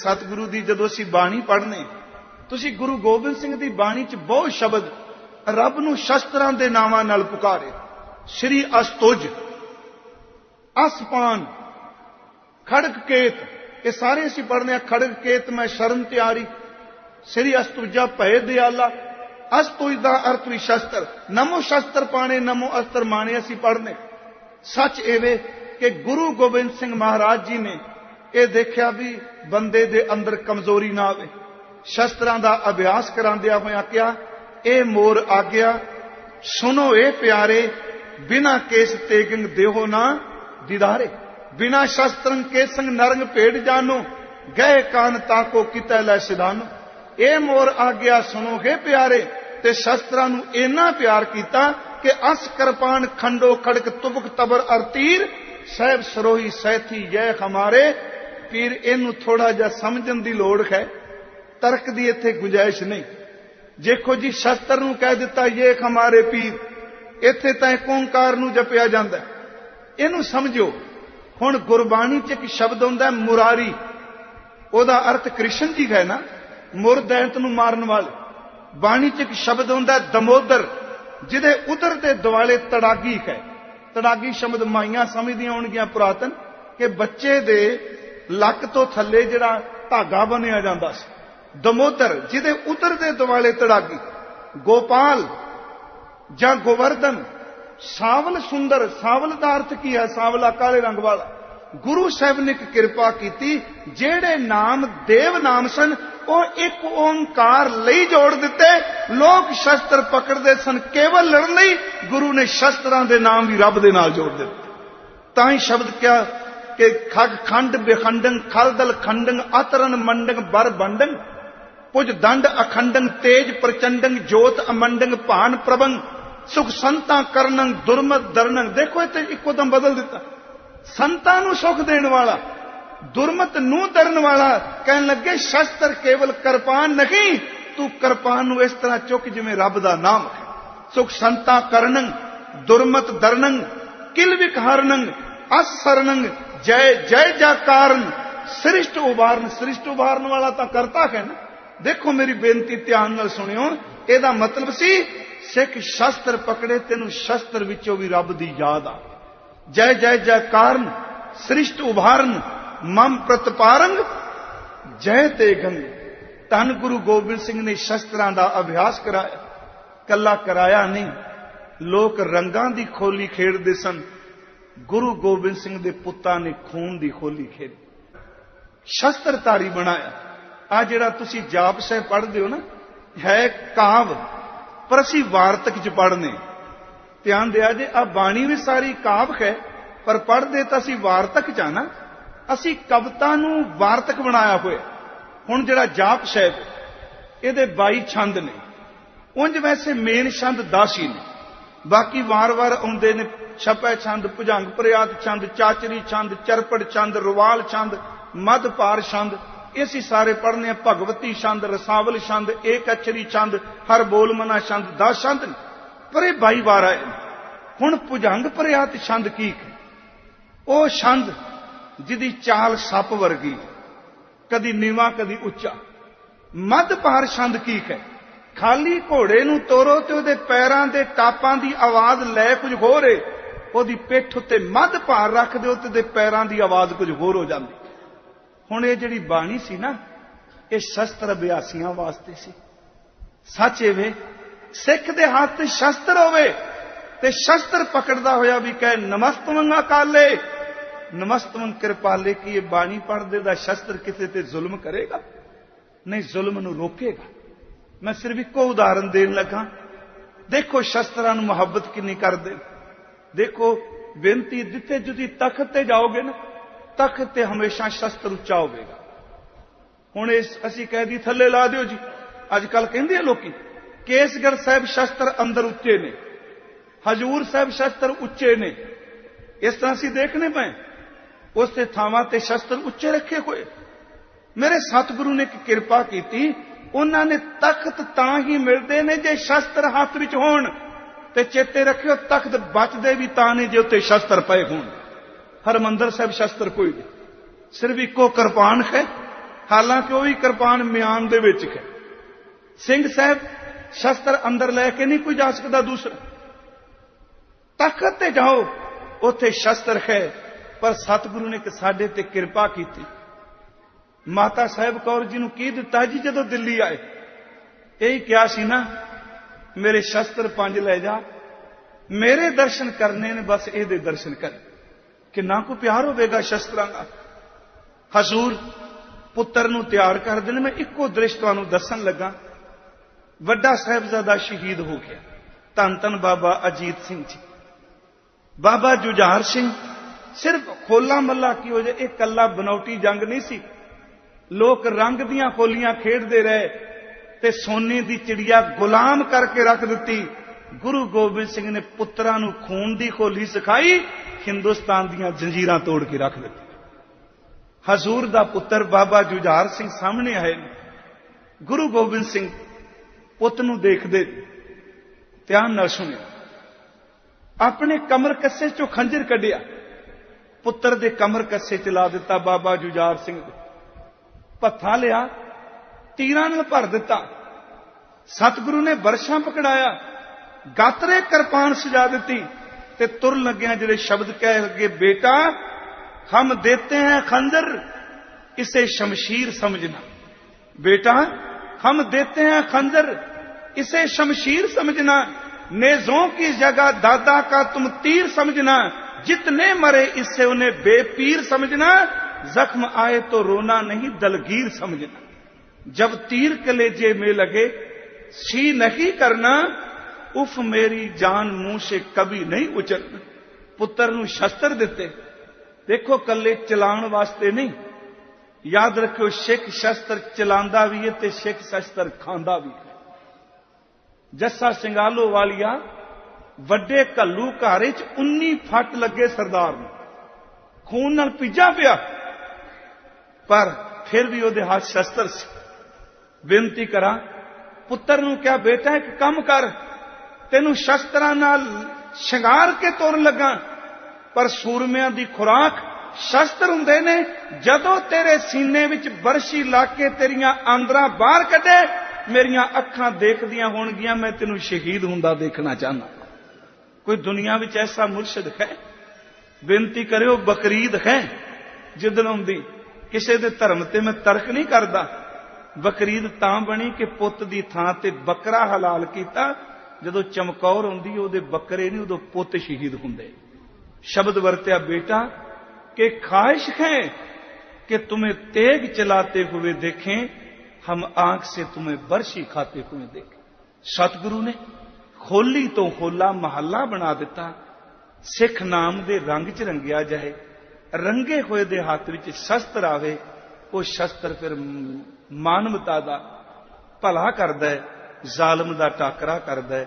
ਸਤਿਗੁਰੂ ਦੀ ਜਦੋਂ ਅਸੀਂ ਬਾਣੀ ਪੜ੍ਹਨੇ, ਤੁਸੀਂ ਗੁਰੂ ਗੋਬਿੰਦ ਸਿੰਘ ਦੀ ਬਾਣੀ 'ਚ ਬਹੁਤ ਸ਼ਬਦ ਰੱਬ ਨੂੰ ਸ਼ਸਤਰਾਂ ਦੇ ਨਾਵਾਂ ਨਾਲ ਪੁਕਾਰੇ। ਸ਼੍ਰੀ ਅਸਤੁਜ, ਅਸਪਾਨ, ਖੜਕ ਕੇਤ, ਇਹ ਸਾਰੇ ਅਸੀਂ ਪੜ੍ਹਨੇ ਆ, ਖੜਕ ਕੇਤ ਮੈਂ ਸ਼ਰਨ ਤਿਆਰੀ। ਸ੍ਰੀ ਅਸਤੁਜਾ ਭੈ ਦਿਆਲਾ, ਅਸਤੁਜ ਦਾ ਅਰਥ ਵੀ ਸ਼ਸਤਰ। ਨਮੋ ਸ਼ਸਤਰ ਪਾਣੇ, ਨਮੋ ਅਸਤਰ ਮਾਣੇ ਅਸੀਂ ਪੜ੍ਹਨੇ। ਸੱਚ ਐਵੇਂ ਕਿ ਗੁਰੂ ਗੋਬਿੰਦ ਸਿੰਘ ਮਹਾਰਾਜ ਜੀ ਨੇ ਇਹ ਦੇਖਿਆ ਵੀ ਬੰਦੇ ਦੇ ਅੰਦਰ ਕਮਜ਼ੋਰੀ ਨਾ ਆਵੇ। ਸ਼ਸਤਰਾਂ ਦਾ ਅਭਿਆਸ ਕਰਾਉਂਦਿਆਂ ਹੋਇਆਂ ਕਿਹਾ, ਇਹ ਮੋਰ ਆਗਿਆ ਸੁਨੋ ਇਹ ਪਿਆਰੇ, ਬਿਨਾ ਕੇਸ ਤੇਗੰਗ ਦੇਹੋ ਨਾ ਦਿਦਾਰੇ। ਬਿਨਾ ਸ਼ਸਤਰੰ ਕੇਸੰਗ ਨਰੰਗ ਭੇਡ ਜਾਨੋ, ਗਏ ਕਾਨ ਤਾਕੋ ਕਿਤੈ ਲੈ ਸਿਧਾਨੋ। ਇਹ ਮੋਰ ਆਗਿਆ ਸੁਨੋਗੇ ਪਿਆਰੇ, ਤੇ ਸ਼ਸਤਰਾਂ ਨੂੰ ਇੰਨਾ ਪਿਆਰ ਕੀਤਾ ਕਿ ਅਸ ਕਰਪਾਨ ਖੰਡੋ ਖੜਕ ਤੁਬਕ ਤਬਰ ਅਰ ਤੀਰ, ਸਹਿਬ ਸਰੋਹੀ ਸੈਥੀ ਜੈ ਹਮਾਰੇ ਪੀਰ, ਇਹਨੂੰ ਥੋੜਾ ਜਿਹਾ ਸਮਝਣ ਦੀ ਲੋੜ ਹੈ। ਤਰਕ ਦੀ ਇੱਥੇ ਗੁੰਜਾਇਸ਼ ਨਹੀਂ। ਦੇਖੋ ਜੀ, ਸ਼ਸਤਰ ਨੂੰ ਕਹਿ ਦਿੱਤਾ ਇਹ ਹਮਾਰੇ ਪੀਰ। ਇੱਥੇ ਤਾਂ ਓੰਕਾਰ ਨੂੰ ਜਪਿਆ ਜਾਂਦਾ ਇਹਨੂੰ ਸਮਝੋ ਹੁਣ ਗੁਰਬਾਣੀ 'ਚ ਇੱਕ ਸ਼ਬਦ ਹੁੰਦਾ ਮੁਰਾਰੀ। ਉਹਦਾ ਅਰਥ ਕ੍ਰਿਸ਼ਨ ਜੀ ਹੈ ਨਾ ਮੁਰਦੈਂਤ ਨੂੰ ਮਾਰਨ ਵਾਲੇ। ਬਾਣੀ 'ਚ ਇੱਕ ਸ਼ਬਦ ਹੁੰਦਾ ਦਮੋਦਰ, ਜਿਹਦੇ ਉਧਰ ਦੇ ਦਿਵਾਲੇ ਤੜਾਗੀ ਹੈ। ਤੜਾਗੀ ਸ਼ਬਦ ਮਾਈਆਂ ਸਮਝਦੀਆਂ ਹੋਣਗੀਆਂ ਪੁਰਾਤਨ ਕਿ ਬੱਚੇ ਦੇ ਲੱਕ ਤੋਂ ਥੱਲੇ ਜਿਹੜਾ ਧਾਗਾ ਬਣਿਆ ਜਾਂਦਾ ਸੀ। ਦਮੋਦਰ, ਜਿਹਦੇ ਉਦਰ ਦੇ ਦਿਵਾਲੇ ਤੜਾਗੀ, ਗੋਪਾਲ ਜਾਂ ਗੋਵਰਧਨ, ਸਾਵਲ ਸੁੰਦਰ ਸਾਵਲ ਦਾ ਅਰਥ ਕੀ ਹੈ, ਸਾਵਲਾ ਕਾਲੇ ਰੰਗ ਵਾਲਾ। ਗੁਰੂ ਸਾਹਿਬ ਨੇ ਇੱਕ ਕਿਰਪਾ ਕੀਤੀ, ਜਿਹੜੇ ਨਾਮ ਦੇਵ ਨਾਮ ਸਨ, ਉਹ ਇੱਕ ਓੰਕਾਰ ਲਈ ਜੋੜ ਦਿੱਤੇ। ਲੋਕ ਸ਼ਸਤਰ ਪਕੜਦੇ ਸਨ, ਕੇਵਲ ਲੜਨ ਲਈ ਗੁਰੂ ਨੇ ਸ਼ਸਤਰਾਂ ਦੇ ਨਾਮ ਵੀ ਰੱਬ ਦੇ ਨਾਲ ਜੋੜ ਦਿੱਤੇ। ਤਾਂ ਹੀ ਸ਼ਬਦ ਕਿਹਾ ਕਿ ਖਗ ਖੰਡ ਬਿਖੰਡੰ ਖਲਦਲ ਖੰਡੰ ਅਤਰਨ ਮੰਡੰ ਬਰ ਬੰਡੰ ਪੁਜ ਦੰਡ ਅਖੰਡੰ ਤੇਜ ਪ੍ਰਚੰਡੰ ਜੋਤ ਅਮੰਡੰ ਭਾਨ ਪ੍ਰਭੰ ਸੁਖ ਸੰਤਾਂ ਕਰਨੰ, ਦੁਰਮਤ ਦਰਨੰ। ਦੇਖੋ ਇੱਥੇ ਇੱਕੋ ਦਮ ਬਦਲ ਦਿੱਤਾ। ਸੰਤਾਂ ਨੂੰ ਸੁਖ ਦੇਣ ਵਾਲਾ, ਦੁਰਮਤ ਨੂੰ ਦਰਨ ਵਾਲਾ, ਕਹਿਣ ਲੱਗੇ, ਸ਼ਸਤਰ ਕੇਵਲ ਕਿਰਪਾਨ ਨਹੀਂ, ਤੂੰ ਕਿਰਪਾਨ ਨੂੰ ਇਸ ਤਰ੍ਹਾਂ ਚੁੱਕ ਜਿਵੇਂ ਰੱਬ ਦਾ ਨਾਮ ਹੈ। ਸੁਖ ਸੰਤਾਂ ਕਰਨੰ, ਦੁਰਮਤ ਦਰਨੰ ਕਿਲ ਵਿਖਾਰਨੰ ਅਸਰਨੰ ਜੈ ਜੈ ਜਾਕਾਰਨ, ਸ੍ਰਿਸ਼ਟ ਉਭਾਰਨ ਸ੍ਰਿਸ਼ਟ ਉਭਾਰਨ ਵਾਲਾ ਤਾਂ ਕਰਤਾ ਹੈ ਨਾ। ਦੇਖੋ ਮੇਰੀ ਬੇਨਤੀ ਧਿਆਨ ਨਾਲ ਸੁਣਿਓ, ਇਹਦਾ ਮਤਲਬ ਸੀ ਸਿੱਖ ਸ਼ਸਤਰ ਪਕੜੇ, ਤੈਨੂੰ ਸ਼ਸਤਰ ਵਿੱਚੋਂ ਵੀ ਰੱਬ ਦੀ ਯਾਦ ਆ। ਜੈ ਜੈ ਜੈ ਕਾਰਨ ਸ੍ਰਿਸ਼ਟ ਉਭਾਰਨ, ਮਮ ਪ੍ਰਤਪਾਰੰਗ, ਜੈ ਤੇ ਗੰਗ। ਧੰਨ ਗੁਰੂ ਗੋਬਿੰਦ ਸਿੰਘ ਨੇ ਸ਼ਸਤਰਾਂ ਦਾ ਅਭਿਆਸ ਕਰਾਇਆ, ਕੱਲਾ ਕਰਾਇਆ ਨਹੀਂ, ਲੋਕ ਰੰਗਾਂ ਦੀ ਖੋਲੀ ਖੇਡਦੇ ਸਨ ਗੁਰੂ ਗੋਬਿੰਦ ਸਿੰਘ ਦੇ ਪੁੱਤਾਂ ਨੇ ਖੂਨ ਦੀ ਖੋਲੀ ਖੇਡੀ। ਸ਼ਸਤਰਧਾਰੀ ਬਣਾਇਆ। ਆ ਜਿਹੜਾ ਤੁਸੀਂ ਜਾਪ ਸਾਹਿਬ ਪੜ੍ਹਦੇ ਹੋ ਨਾ, ਹੈ ਕਾਵ, ਪਰ ਅਸੀਂ ਵਾਰਤਕ ਚ ਪੜ੍ਹਨੇ। ਧਿਆਨ ਦਿਆ ਜੇ, ਆ ਬਾਣੀ ਵੀ ਸਾਰੀ ਕਾਵ ਹੈ, ਪਰ ਪੜ੍ਹਦੇ ਤਾਂ ਅਸੀਂ ਵਾਰਤਕ ਚ ਆ ਨਾ। ਅਸੀਂ ਕਵਿਤਾ ਨੂੰ ਵਾਰਤਕ ਬਣਾਇਆ ਹੋਇਆ। ਹੁਣ ਜਿਹੜਾ ਜਾਪ ਸਾਹਿਬ, ਇਹਦੇ 22 ਛੰਦ ਨੇ। ਉਂਝ ਵੈਸੇ ਮੇਨ ਛੰਦ 10 ਹੀ ਨੇ। ਬਾਕੀ ਵਾਰ-ਵਾਰ ਆਉਂਦੇ ਨੇ ਛਪੈ ਛੰਦ, ਭੁਜੰਗ ਪ੍ਰਿਆਤ ਛੰਦ, ਚਾਚਰੀ ਛੰਦ, ਚਰਪੜ ਛੰਦ, ਰਵਾਲ ਛੰਦ ਮਦ ਪਾਰ ਛੰਦ। ਇਹ ਅਸੀਂ ਸਾਰੇ ਪੜ੍ਹਨੇ ਆ, ਭਗਵਤੀ ਛੰਦ, ਰਸਾਵਲ ਛੰਦ, ਏਕ ਅਚਰੀ ਛੰਦ, ਹਰ ਬੋਲ ਮਨਾ ਛੰਦ 10 ਛੰਦ ਨੇ। ਪਰ ਇਹ 22 ਵਾਰ ਆਏ ਨੇ। ਹੁਣ ਭੁਜੰਗ ਪ੍ਰਿਆਤ ਛੰਦ ਕੀ ਹੈ ਉਹ ਛੰਦ ਜਿਹਦੀ ਚਾਲ ਸੱਪ ਵਰਗੀ ਕਦੀ ਨੀਵਾ, ਕਦੀ ਉੱਚਾ। ਮੱਧ ਪਾਰ ਛੰਦ ਕੀ ਹੈ ਖਾਲੀ ਘੋੜੇ ਨੂੰ ਤੋਰੋ ਤੇ ਉਹਦੇ ਪੈਰਾਂ ਦੇ ਟਾਪਾਂ ਦੀ ਆਵਾਜ਼ ਲੈ ਕੁਝ ਹੋਰ ਏ। ਉਹਦੀ ਪਿੱਠ ਉੱਤੇ ਮੱਧ ਭਾਰ ਰੱਖ ਦਿਓ ਤੇ ਦੇ ਪੈਰਾਂ ਦੀ ਆਵਾਜ਼ ਕੁਝ ਹੋਰ ਹੋ ਜਾਂਦੀ। ਹੁਣ ਇਹ ਜਿਹੜੀ ਬਾਣੀ ਸੀ ਨਾ, ਇਹ ਸ਼ਸਤਰ ਅਭਿਆਸੀਆਂ ਵਾਸਤੇ ਸੀ। ਸੱਚ ਵੇ, ਸਿੱਖ ਦੇ ਹੱਥ ਤੇ ਸ਼ਸਤਰ ਹੋਵੇ ਤੇ ਸ਼ਸਤਰ ਪਕੜਦਾ ਹੋਇਆ ਵੀ ਕਹੇ ਨਮਸਤਮੰ ਅਕਾਲੇ। ਨਮਸਤਮੰ ਕਿਰਪਾਲੇ ਕੀ ਇਹ ਬਾਣੀ ਪੜਦੇ ਦਾ ਸ਼ਸਤਰ ਕਿਸੇ ਤੇ ਜ਼ੁਲਮ ਕਰੇਗਾ? ਨਹੀਂ, ਜ਼ੁਲਮ ਨੂੰ ਰੋਕੇਗਾ। ਮੈਂ ਸਿਰਫ ਇੱਕੋ ਉਦਾਹਰਨ ਦੇਣ ਲੱਗਾ। ਦੇਖੋ ਸ਼ਸਤਰਾਂ ਨੂੰ ਮੁਹੱਬਤ ਕਿੰਨੀ ਕਰਦੇ। ਦੇਖੋ ਬੇਨਤੀ ਦਿੱਤੇ ਜੁਦੀ ਤਖਤ ਤੇ ਜਾਓਗੇ ਨਾ, ਤਖਤ ਤੇ ਹਮੇਸ਼ਾ ਸ਼ਸਤਰ ਉੱਚਾ ਹੋਵੇਗਾ। ਹੁਣ ਇਸ ਅਸੀਂ ਕਹਿ ਦੀ ਥੱਲੇ ਲਾ ਦਿਓ ਜੀ। ਅੱਜ ਕੱਲ ਕਹਿੰਦੇ ਆ ਲੋਕੀ ਕੇਸਗੜ ਸਾਹਿਬ ਸ਼ਸਤਰ ਅੰਦਰ ਉੱਚੇ ਨੇ, ਹਜੂਰ ਸਾਹਿਬ ਸ਼ਸਤਰ ਉੱਚੇ ਨੇ। ਇਸ ਤਰ੍ਹਾਂ ਅਸੀਂ ਦੇਖਨੇ ਪਏ। ਉਸ ਤੇ ਥਾਵਾਂ ਤੇ ਸ਼ਸਤਰ ਉੱਚੇ ਰੱਖੇ ਹੋਏ। ਮੇਰੇ ਸਤਿਗੁਰੂ ਨੇ ਇੱਕ ਕਿਰਪਾ ਕੀਤੀ ਉਹਨਾਂ ਨੇ ਤਖਤ ਤਾਂ ਹੀ ਮਿਲਦੇ ਨੇ ਜੇ ਸ਼ਸਤਰ ਹੱਥ ਵਿੱਚ ਹੋਣ। ਤੇ ਚੇਤੇ ਰੱਖਿਓ, ਤਖਤ ਬਚਦੇ ਵੀ ਤਾਂ ਨੇ ਜੇ ਉੱਤੇ ਸ਼ਸਤਰ ਪਏ ਹੋਣ। ਹਰਮੰਦਰ ਸਾਹਿਬ ਸ਼ਸਤਰ ਕੋਈ ਨਹੀਂ। ਸਿਰਫ ਇੱਕੋ ਕਿਰਪਾਨ ਹੈ। ਹਾਲਾਂਕਿ ਉਹ ਵੀ ਕਿਰਪਾਨ ਮਿਆਨ ਦੇ ਵਿੱਚ ਹੈ। ਸਿੰਘ ਸਾਹਿਬ ਸ਼ਸਤਰ ਅੰਦਰ ਲੈ ਕੇ ਨਹੀਂ ਕੋਈ ਜਾ ਸਕਦਾ ਦੂਸਰਾ। ਤਖਤ ਤੇ ਜਾਓ, ਉੱਥੇ ਸ਼ਸਤਰ ਹੈ। ਪਰ ਸਤਿਗੁਰੂ ਨੇ ਕਿ ਸਾਡੇ ਤੇ ਕਿਰਪਾ ਕੀਤੀ। ਮਾਤਾ ਸਾਹਿਬ ਕੌਰ ਜੀ ਨੂੰ ਕੀ ਦਿੱਤਾ ਜੀ ਜਦੋਂ ਦਿੱਲੀ ਆਏ? ਇਹ ਹੀ ਕਿਹਾ ਸੀ ਨਾ, ਮੇਰੇ ਸ਼ਸਤਰ ਪੰਜ ਲੈ ਜਾ, ਮੇਰੇ ਦਰਸ਼ਨ ਕਰਨੇ ਨੇ, ਬਸ ਇਹਦੇ ਦਰਸ਼ਨ ਕਰ। ਕਿੰਨਾ ਕੋ ਪਿਆਰ ਹੋਵੇਗਾ ਸ਼ਸਤਰਾਂ ਦਾ? ਹਜ਼ੂਰ ਪੁੱਤਰ ਨੂੰ ਤਿਆਰ ਕਰਦੇ ਨੇ, ਮੈਂ ਇੱਕੋ ਦ੍ਰਿਸ਼ ਤੁਹਾਨੂੰ ਦੱਸਣ ਲੱਗਾ। ਵੱਡਾ ਸਾਹਿਬਜ਼ਾਦਾ ਸ਼ਹੀਦ ਹੋ ਗਿਆ। ਧੰਨ ਧੰਨ ਬਾਬਾ ਅਜੀਤ ਸਿੰਘ ਜੀ। ਬਾਬਾ ਜੁਝਾਰ ਸਿੰਘ, ਸਿਰਫ ਖੋਲਾ ਮੱਲਾ ਕੀ ਹੋ ਜਾਏ, ਇਹ ਕੱਲਾ ਬਨੌਟੀ ਜੰਗ ਨਹੀਂ ਸੀ। ਲੋਕ ਰੰਗ ਦੀਆਂ ਖੋਲੀਆਂ ਖੇਡਦੇ ਰਹੇ ਤੇ ਸੋਨੇ ਦੀ ਚਿੜੀਆ ਗੁਲਾਮ ਕਰਕੇ ਰੱਖ ਦਿੱਤੀ। ਗੁਰੂ ਗੋਬਿੰਦ ਸਿੰਘ ਨੇ ਪੁੱਤਰਾਂ ਨੂੰ ਖੂਨ ਦੀ ਖੋਲੀ ਸਿਖਾਈ, ਹਿੰਦੁਸਤਾਨ ਦੀਆਂ ਜੰਜੀਰਾਂ ਤੋੜ ਕੇ ਰੱਖ ਦਿੱਤੀ। ਹਜ਼ੂਰ ਦਾ ਪੁੱਤਰ ਬਾਬਾ ਜੁਝਾਰ ਸਿੰਘ ਸਾਹਮਣੇ ਆਏ। ਨੇ ਗੁਰੂ ਗੋਬਿੰਦ ਸਿੰਘ ਪੁੱਤ ਨੂੰ ਦੇਖਦੇ ਧਿਆਨ ਨਾਲ ਸੁਣਿਆ। ਆਪਣੇ ਕਮਰ ਕੱਸੇ ਚੋਂ ਖੰਜਰ ਕੱਢਿਆ। ਪੁੱਤਰ ਦੇ ਕਮਰ ਕੱਸੇ ਚ ਲਾ ਦਿੱਤਾ ਬਾਬਾ ਜੁਝਾਰ ਸਿੰਘ। ਦੇ ਪੱਥਾ ਲਿਆ ਤੀਰਾਂ ਨਾਲ ਭਰ ਦਿੱਤਾ ਸਤਿਗੁਰੂ ਨੇ ਵਰਸ਼ਾਂ ਪਕੜਾਇਆ ਗਾਤਰੇ ਕਿਰਪਾਨ ਸਜਾ ਦਿੱਤੀ ਤੇ ਤੁਰ ਲੱਗਿਆ ਜਿਹੜੇ ਸ਼ਬਦ ਕਹਿ ਲੱਗੇ ਬੇਟਾ ਹਮ ਦੇਤੇ हैं खंजर इसे शमशीर समझना बेटा हम देते हैं खंजर इसे शमशीर समझना नेजों की जगह दादा का तुम तीर समझना जितने मरे इससे उन्हें बेपीर समझना जख्म आए तो रोना नहीं दलगीर समझना जब तीर कलेजे में लगे सी नहीं करना उफ मेरी जान मुंह से कभी नहीं उचलना ਪੁੱਤਰ ਨੂੰ ਸ਼ਸਤਰ ਦਿੱਤੇ ਦੇਖੋ ਕੱਲੇ ਚਲਾਉਣ ਵਾਸਤੇ ਨਹੀਂ ਯਾਦ ਰੱਖਿਓ ਸਿੱਖ ਸ਼ਸਤਰ ਚਲਾਉਂਦਾ ਵੀ ਹੈ ਤੇ ਸਿੱਖ ਸ਼ਸਤਰ ਖਾਂਦਾ ਵੀ ਹੈ ਜੱਸਾ ਸਿੰਘਾਲੋ ਵਾਲੀਆ ਵੱਡੇ ਕੱਲੂ ਘਾਰੇ ਚ 19 ਫੱਟ ਲੱਗੇ ਸਰਦਾਰ ਨੂੰ ਖੂਨ ਨਾਲ ਪਿੱਜਾ ਪਿਆ ਪਰ ਫਿਰ ਵੀ ਉਹਦੇ ਹੱਥ ਸ਼ਸਤਰ ਸੀ। ਬੇਨਤੀ ਕਰਾਂ, ਪੁੱਤਰ ਨੂੰ ਕਿਹਾ, ਬੇਟਾ, ਇੱਕ ਕੰਮ ਕਰ। ਤੈਨੂੰ ਸ਼ਸਤਰਾਂ ਨਾਲ ਸ਼ਿੰਗਾਰ ਕੇ ਤੁਰਨ ਲੱਗਾ। ਪਰ ਸੂਰਮਿਆਂ ਦੀ ਖੁਰਾਕ ਸ਼ਸਤਰ ਹੁੰਦੇ ਨੇ। ਜਦੋਂ ਤੇਰੇ ਸੀਨੇ ਵਿੱਚ ਬਰਸ਼ੀ ਲਾ ਕੇ ਤੇਰੀਆਂ ਆਂਦਰਾਂ ਬਾਹਰ ਕੱਢੇ, ਮੇਰੀਆਂ ਅੱਖਾਂ ਦੇਖਦੀਆਂ ਹੋਣਗੀਆਂ, ਮੈਂ ਤੈਨੂੰ ਸ਼ਹੀਦ ਹੁੰਦਾ ਦੇਖਣਾ ਚਾਹਨਾ ਕੋਈ ਦੁਨੀਆ ਵਿੱਚ ਐਸਾ ਮੁਰਸ਼ਿਦ ਹੈ? ਬੇਨਤੀ ਕਰਿਓ, ਬਕਰੀਦ ਹੈ, ਜਿੱਦਣ ਹੁੰਦੀ ਕਿਸੇ ਦੇ ਧਰਮ ਤੇ ਮੈਂ ਤਰਕ ਨਹੀਂ ਕਰਦਾ। ਬਕਰੀਦ ਤਾਂ ਬਣੀ ਕਿ ਪੁੱਤ ਦੀ ਥਾਂ ਤੇ ਬੱਕਰਾ ਹਲਾਲ ਕੀਤਾ। ਜਦੋਂ ਚਮਕੌਰ ਹੁੰਦੀ, ਉਹਦੇ ਬੱਕਰੇ ਨਹੀਂ, ਉਦੋਂ ਪੁੱਤ ਸ਼ਹੀਦ ਹੁੰਦੇ। ਸ਼ਬਦ ਵਰਤਿਆ, ਬੇਟਾ, ਕਿ ਖਾਹਿਸ਼ ਹੈ ਕਿ ਤੁਮੇ ਤੇਗ ਚਲਾਤੇ ਹੋਏ ਦੇਖੇ, ਹਮ ਆਂਖ ਸੇ ਤੁਮੇ ਬਰਸ਼ੀ ਖਾਤੇ ਹੋਏ ਦੇਖੇ। ਸਤਿਗੁਰੂ ਨੇ ਖੋਲੀ ਤੋਂ ਖੋਲਾ ਮਹੱਲਾ ਬਣਾ ਦਿੱਤਾ। ਸਿੱਖ ਨਾਮ ਦੇ ਰੰਗ 'ਚ ਰੰਗਿਆ ਜਾਏ। ਰੰਗੇ ਹੋਏ ਦੇ ਹੱਥ ਵਿੱਚ ਸ਼ਸਤਰ ਆਵੇ, ਉਹ ਸ਼ਸਤਰ ਫਿਰ ਮਾਨਵਤਾ ਦਾ ਭਲਾ ਕਰਦਾ ਹੈ, ਜ਼ਾਲਮ ਦਾ ਟਾਕਰਾ ਕਰਦਾ ਹੈ